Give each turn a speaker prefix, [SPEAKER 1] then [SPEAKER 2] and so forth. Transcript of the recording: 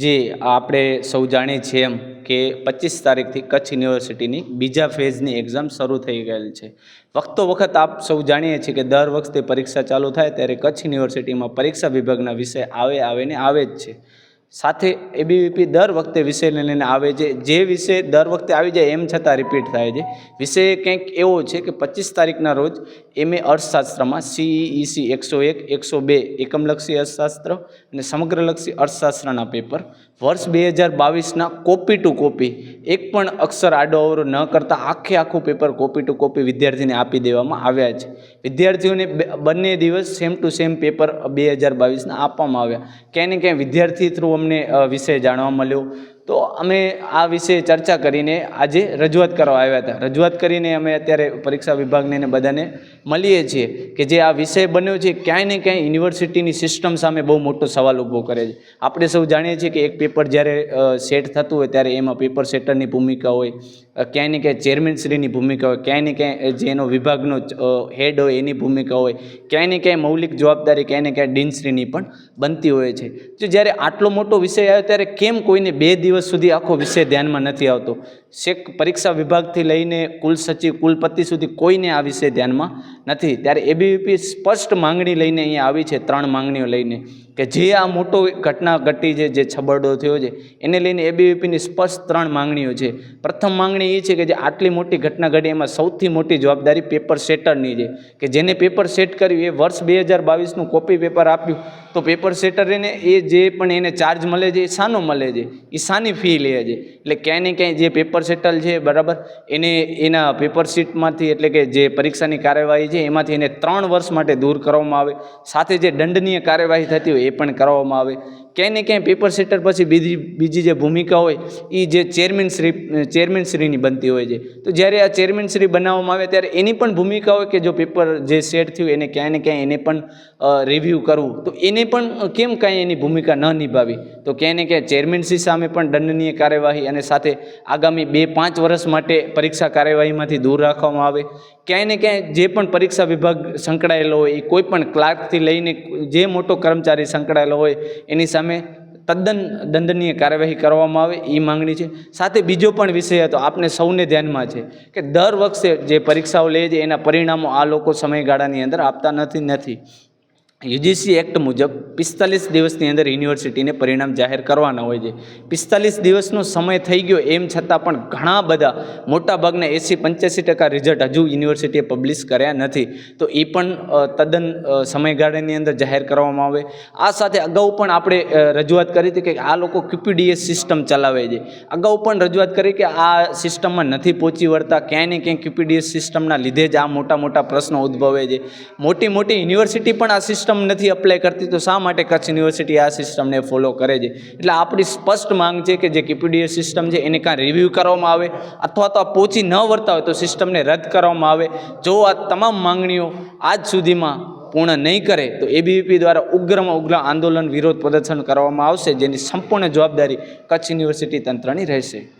[SPEAKER 1] જે આપણે સૌ જાણીએ છીએ એમ કે પચીસ તારીખથી કચ્છ યુનિવર્સિટીની બીજા ફેઝની એક્ઝામ શરૂ થઈ ગયેલ છે. વખતો વખત આપ સૌ જાણીએ છીએ કે દર વખતે પરીક્ષા ચાલુ થાય ત્યારે કચ્છ યુનિવર્સિટીમાં પરીક્ષા વિભાગના વિષય આવે આવે ને આવે જ છે. સાથે એબીવીપી દર વખતે વિષયને લઈને આવે છે. જે વિષય દર વખતે આવી જાય એમ છતાં રિપીટ થાય છે. વિષય કંઈક એવો છે કે પચીસ તારીખના રોજ એમએ અર્થશાસ્ત્રમાં સીઈસી એકસો એક, એકસો બે એકમલક્ષી અર્થશાસ્ત્ર અને સમગ્રલક્ષી અર્થશાસ્ત્રના પેપર વર્ષ બે હજાર બાવીસના કોપી ટુ કોપી એક પણ અક્ષર આડો અવરો ન કરતાં આખે આખું પેપર કોપી ટુ કોપી વિદ્યાર્થીને આપી દેવામાં આવ્યા છે. વિદ્યાર્થીઓને બંને દિવસ સેમ ટુ સેમ પેપર બે હજાર બાવીસના આપવામાં આવ્યા. ક્યાંય ને ક્યાંય વિદ્યાર્થી થ્રુ અમને વિશે જાણવા મળ્યો. તો અમે આ વિશે ચર્ચા કરીને આજે રજૂઆત કરવા આવ્યા હતા. રજૂઆત કરીને અમે અત્યારે પરીક્ષા વિભાગને ને બધાને મળીએ છીએ કે જે આ વિષય બન્યો છે, ક્યાંય ને ક્યાંય યુનિવર્સિટીની સિસ્ટમ સામે બહુ મોટો સવાલ ઊભો કરે છે. આપણે સૌ જાણીએ છીએ કે એક પેપર જ્યારે સેટ થતું હોય ત્યારે એમાં પેપર સેટરની ભૂમિકા હોય ક્યાંય ને ક્યાંય ચેરમેનશ્રીની ભૂમિકા હોય, ક્યાંય ને ક્યાંય જે એનો વિભાગનો હેડ હોય એની ભૂમિકા હોય, ક્યાંય ને ક્યાંય મૌલિક જવાબદારી, ક્યાંય ને ક્યાંય ડીનશ્રીની પણ બનતી હોય છે. તો જ્યારે આટલો મોટો વિષય આવ્યો ત્યારે કેમ કોઈને બે દિવસ સુધી આખો વિષય ધ્યાનમાં નથી આવતો. શેક પરીક્ષા વિભાગથી લઈને કુલ સચિવ કુલપતિ સુધી કોઈને આ વિષય ધ્યાનમાં નથી. ત્યારે એબીવીપી સ્પષ્ટ માંગણી લઈને અહીંયા આવી છે, ત્રણ માંગણીઓ લઈને. કે જે આ મોટો ઘટના ઘટી છે, જે છબરડો થયો છે, એને લઈને એબીવીપીની સ્પષ્ટ ત્રણ માંગણીઓ છે. પ્રથમ માંગણી એ છે કે જે આટલી મોટી ઘટના ઘટી, એમાં સૌથી મોટી જવાબદારી પેપર સેટરની છે. કે જેને પેપર સેટ કર્યું, એ વર્ષ બે હજાર બાવીસનું કોપી પેપર આપ્યું, તો પેપર સેટરને એ જે પણ એને ચાર્જ મળે છે, એ શાનો મળે છે. એ શાની ફી લે છે. એટલે ક્યાંય ને ક્યાંય જે પેપર સેટલ છે, બરાબર, એને, એના પેપર શીટમાંથી એટલે કે જે પરીક્ષાની કાર્યવાહી છે, એમાંથી એને ત્રણ વર્ષ માટે દૂર કરવામાં આવે. સાથે જે દંડનીય કાર્યવાહી થતી હોય એ પણ કરવામાં આવે. ક્યાંય ને ક્યાંય પેપર સેટર પછી બીજી બીજી જે ભૂમિકા હોય એ જે ચેરમેન શ્રી ચેરમેન શ્રીની બનતી હોય છે. તો જ્યારે આ ચેરમેન શ્રી બનાવવામાં આવે ત્યારે એની પણ ભૂમિકા હોય કે જો પેપર જે સેટ થયું એને ક્યાંય ને ક્યાંય એને પણ રિવ્યૂ કરવું. તો એને પણ કેમ કાંઈ એની ભૂમિકા ન નિભાવી? તો ક્યાંય ને ક્યાંય ચેરમેનશ્રી સામે પણ દંડનીય કાર્યવાહી અને સાથે આગામી બે, પાંચ વર્ષ માટે પરીક્ષા કાર્યવાહીમાંથી દૂર રાખવામાં આવે. ક્યાંય ને ક્યાંય જે પણ પરીક્ષા વિભાગ સંકળાયેલો હોય, એ કોઈ પણ ક્લાર્કથી લઈને જે મોટો કર્મચારી સંકળાયેલો હોય, એની સામે તદ્દન દંડનીય કાર્યવાહી કરવામાં આવે એ માંગણી છે. સાથે બીજો પણ વિષય હતો, આપને સૌને ધ્યાનમાં છે કે દર વખતે જે પરીક્ષાઓ લે છે, એના પરિણામો આ લોકો સમયગાળાની અંદર આપતા નથી નથી. યુજીસી એક્ટ મુજબ પિસ્તાલીસ દિવસની અંદર યુનિવર્સિટીને પરિણામ જાહેર કરવાના હોય છે. પિસ્તાલીસ દિવસનો સમય થઈ ગયો એમ છતાં પણ ઘણા બધા મોટાભાગના એંસી પંચ્યાસી ટકા રિઝલ્ટ હજુ યુનિવર્સિટીએ પબ્લિશ કર્યા નથી. તો એ પણ તદ્દન સમયગાળાની અંદર જાહેર કરવામાં આવે. આ સાથે અગાઉ પણ આપણે રજૂઆત કરી હતી કે આ લોકો ક્યુપીડીએસ સિસ્ટમ ચલાવે છે. અગાઉ પણ રજૂઆત કરી કે આ સિસ્ટમમાં નથી પહોંચી વળતા, ક્યાંય ને ક્યાંય ક્યુપીડીએસ સિસ્ટમના લીધે જ આ મોટા મોટા પ્રશ્નો ઉદ્ભવે છે. મોટી મોટી યુનિવર્સિટી પણ આ સિસ્ટમ નથી અપ્લાય કરતી, તો શા માટે કચ્છ યુનિવર્સિટી આ સિસ્ટમને ફોલો કરે છે? એટલે આપણી સ્પષ્ટ માંગ છે કે જે કીપીડીએસ સિસ્ટમ છે, એને કાં રિવ્યૂ કરવામાં આવે, અથવા તો આ પહોંચી ન વર્તા હોય તો સિસ્ટમને રદ કરવામાં આવે. જો આ તમામ માંગણીઓ આજ સુધીમાં પૂર્ણ નહીં કરે, તો એબીવીપી દ્વારા ઉગ્રમાં ઉગ્ર આંદોલન વિરોધ પ્રદર્શન કરવામાં આવશે, જેની સંપૂર્ણ જવાબદારી કચ્છ યુનિવર્સિટી તંત્રની રહેશે.